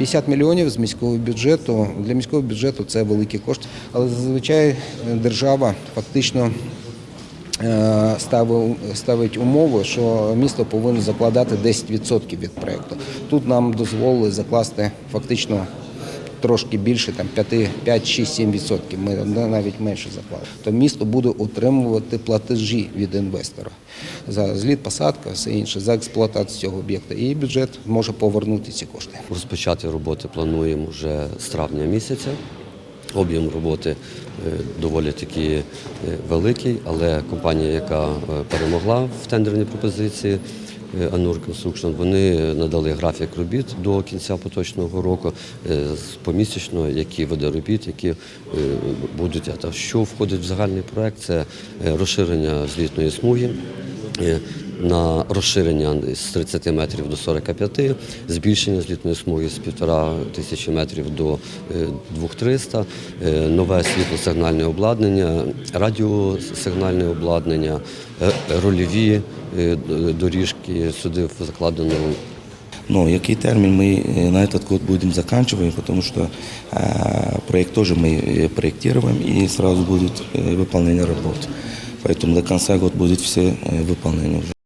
50 мільйонів з міського бюджету. Для міського бюджету це великі кошти, але зазвичай держава фактично е, ставить умову, що місто повинно закладати 10% від проєкту. Тут нам дозволили закласти фактично трошки більше, там 5, 5 6, 7 відсотків. Ми навіть менше заклали. То місто буде отримувати платежі від інвестора за зліт, посадка, все інше, за експлуатацію цього об'єкта. І бюджет може повернути ці кошти. Розпочати роботи плануємо вже з травня місяця. Об'єм роботи е, доволі таки е, великий, але компанія, яка е, перемогла в тендерній пропозиції Anur Construction, вони надали графік робіт до кінця поточного року е, помісячно, які види робіт, які е, будуть. Що входить в загальний проект, це е, розширення злітної смуги е, на розширення з 30 метрів до 45, збільшення злітної смуги з 1,5 тисячі метрів до е, 2300, е, нове світлосигнальне обладнання, радіосигнальне обладнання, е, рольові е, д- доріжки. Сюди закладено Но який термин мы э, на этот год будем заканчиваем, потому что э, проект тоже мы э, проектируем и сразу будет э, выполнение работ. Поэтому до конца года будет все э, выполнение уже.